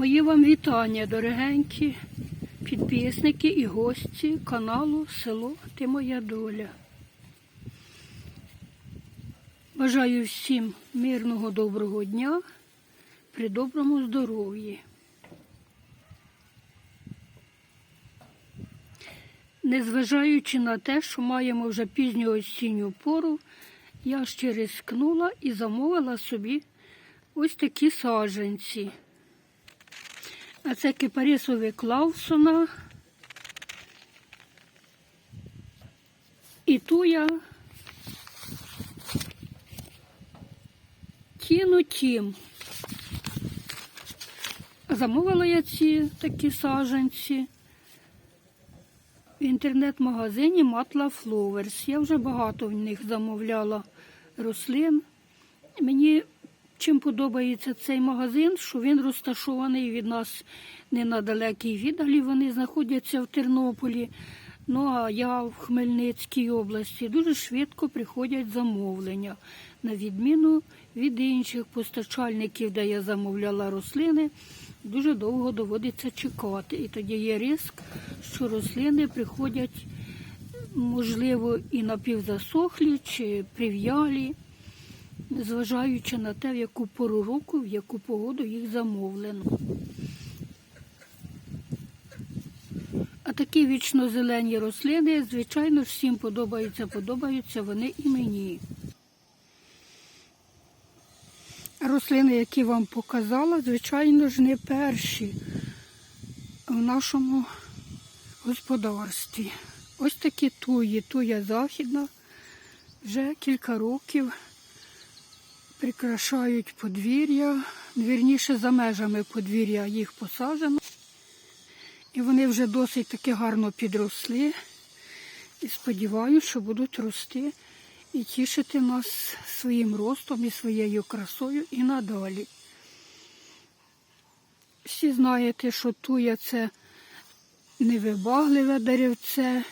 Мої вам вітання, дорогенькі підписники і гості каналу Село Ти Моя Доля. Бажаю всім мирного доброго дня, при доброму здоров'ї. Незважаючи на те, що маємо вже пізню осінню пору, я ще рискнула і замовила собі ось такі саджанці. А це кипарисові Клаусона. І туя Тіну Тім. Замовила я ці такі саджанці в інтернет-магазині Matla Flowers. Я вже багато в них замовляла рослин. Мені чим подобається цей магазин, що він розташований від нас не на далекій віддалі. Вони знаходяться в Тернополі. Ну а я в Хмельницькій області дуже швидко приходять замовлення, на відміну від інших постачальників, де я замовляла рослини, дуже довго доводиться чекати. І тоді є риск, що рослини приходять, можливо, і напівзасохлі чи прив'ялі, зважаючи на те, в яку пору року, в яку погоду їх замовлено. А такі вічно-зелені рослини, звичайно, всім подобаються, подобаються вони і мені. Рослини, які вам показала, звичайно ж, не перші в нашому господарстві. Ось такі туї, туя західна, вже кілька років прикрашають подвір'я, вірніше за межами подвір'я їх посаджено. І вони вже досить таки гарно підросли. І сподіваюся, що будуть рости і тішити нас своїм ростом і своєю красою і надалі. Всі знаєте, що туя це невибагливе деревце,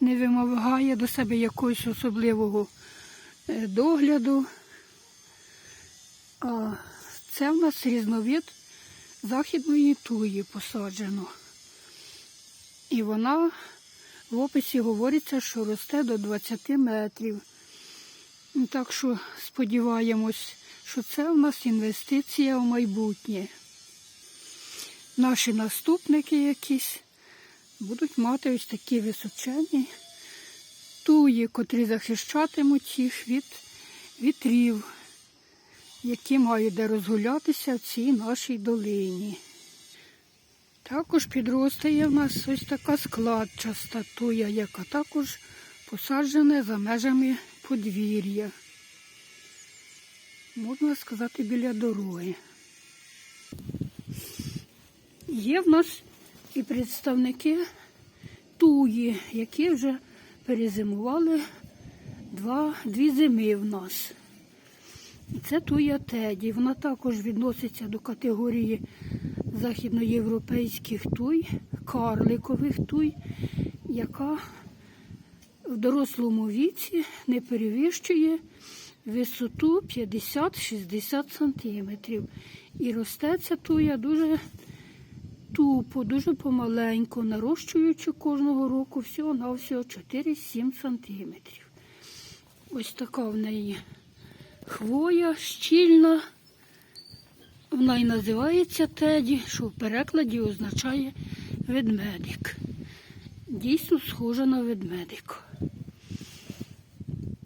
не вимагає до себе якогось особливого догляду. А це в нас різновид західної туї посаджено. І вона в описі говориться, що росте до 20 метрів. Так що сподіваємось, що це у нас інвестиція в майбутнє. Наші наступники якісь будуть мати ось такі височені туї, котрі захищатимуть їх від вітрів які мають де розгулятися в цій нашій долині. Також підростає в нас ось така складчаста туя, яка також посаджена за межами подвір'я. Можна сказати, біля дороги. Є в нас і представники туї, які вже перезимували два, дві зими в нас. Це туя теді. Вона також відноситься до категорії західноєвропейських туй, карликових туй, яка в дорослому віці не перевищує висоту 50-60 см. І росте ця туя дуже тупо, дуже помаленько, нарощуючи кожного року всього-навсього 4-7 см. Ось така в неї хвоя щільна. Вона і називається теді, що в перекладі означає ведмедик. Дійсно схожа на ведмедика.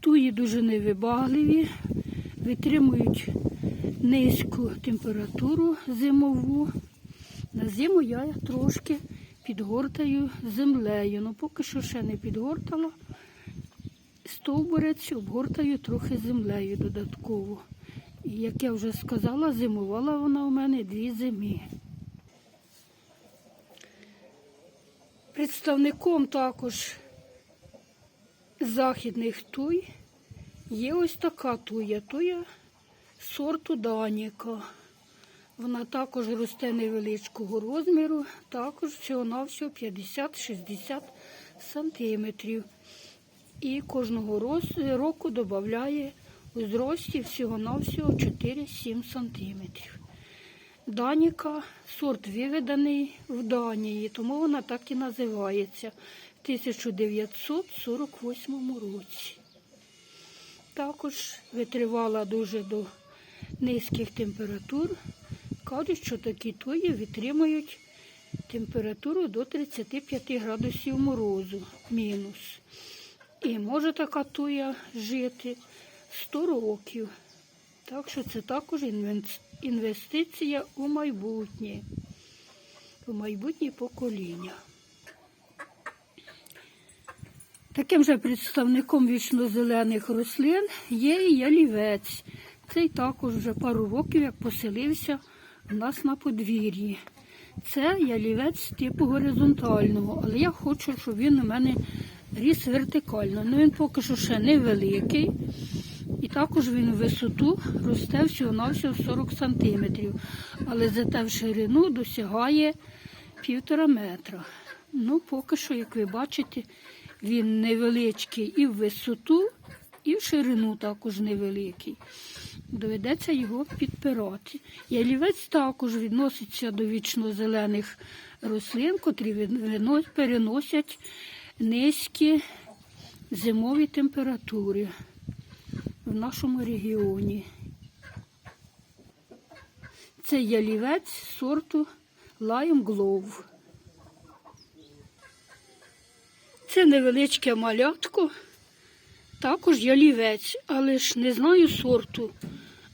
Туї дуже невибагливі, витримують низьку температуру зимову. На зиму я трошки підгортаю землею. Ну поки що ще не підгортала стовбурець обгортаю трохи землею додатково. І як я вже сказала, зимувала вона у мене дві зими. Представником також західних туй є ось така туя, туя сорту Даніка. Вона також росте невеличкого розміру, також всього-навсього 50-60 сантиметрів і кожного року додає у зрості всього-навсього 4-7 см. Даніка, сорт виведаний в Данії, тому вона так і називається в 1948 році. Також витривала дуже до низьких температур. Кажуть, що такі туї витримують температуру до 35 градусів морозу мінус. І може така туя жити 100 років. Так що це також інвестиція у майбутнє, у майбутнє покоління. Таким же представником вічно-зелених рослин є і ялівець. Цей також вже пару років як поселився у нас на подвір'ї. Це ялівець типу горизонтального, але я хочу, щоб він у мене ріс вертикально. Ну він поки що ще невеликий. І також він в висоту росте всього-навсього 40 сантиметрів, але зате в ширину досягає півтора метра. Ну, поки що, як ви бачите, він невеличкий і в висоту, і в ширину також невеликий. Доведеться його підпирати. Ялівець також відноситься до вічно-зелених рослин, котрі переносять низькі зимові температури в нашому регіоні. Це ялівець сорту Lime Glove. Це невеличке малятко, також ялівець, але ж не знаю сорту.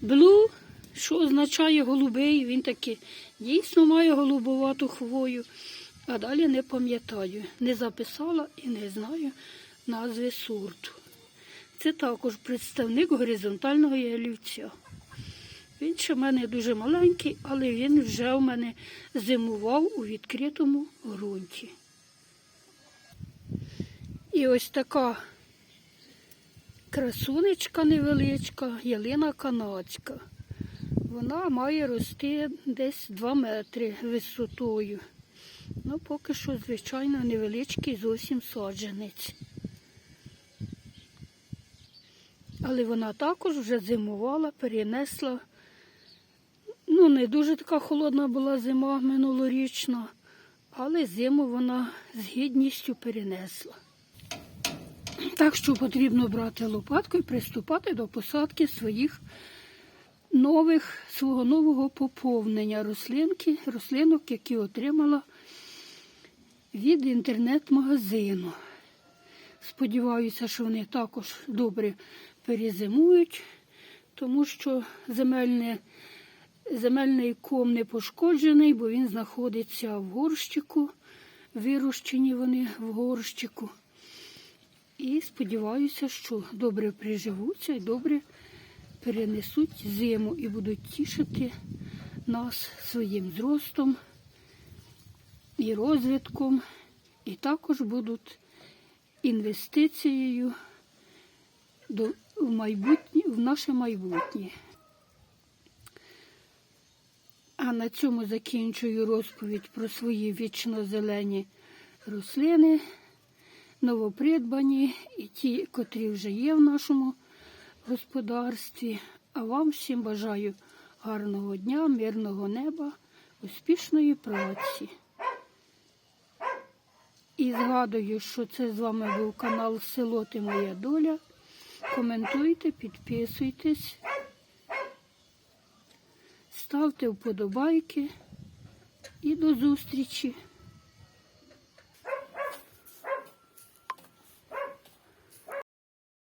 Блу, що означає голубий, він таки дійсно має голубовату хвою, а далі не пам'ятаю. Не записала і не знаю назви сорту. Це також представник горизонтального ялівця. Він ще в мене дуже маленький, але він вже в мене зимував у відкритому ґрунті. І ось така красунечка невеличка, ялина канадська. Вона має рости десь 2 метри висотою. Ну, поки що, звичайно, невеличкий зовсім саджанець. Але вона також вже зимувала, перенесла. Ну, не дуже така холодна була зима минулорічна, але зиму вона з гідністю перенесла. Так що потрібно брати лопатку і приступати до посадки своїх нових, свого нового поповнення рослинки, рослинок, які отримала від інтернет-магазину. Сподіваюся, що вони також добре перезимують, тому що земельне, земельний ком не пошкоджений, бо він знаходиться в горщику. Вирощені вони в горщику. І сподіваюся, що добре приживуться і добре перенесуть зиму і будуть тішити нас своїм зростом і розвитком, і також будуть інвестицією до, в, майбутнє, в наше майбутнє. А на цьому закінчую розповідь про свої вічно-зелені рослини, новопридбані і ті, котрі вже є в нашому господарстві. А вам всім бажаю гарного дня, мирного неба, успішної праці. І згадую, що це з вами був канал Село Ти Моя Доля. Коментуйте, підписуйтесь, ставте вподобайки і до зустрічі!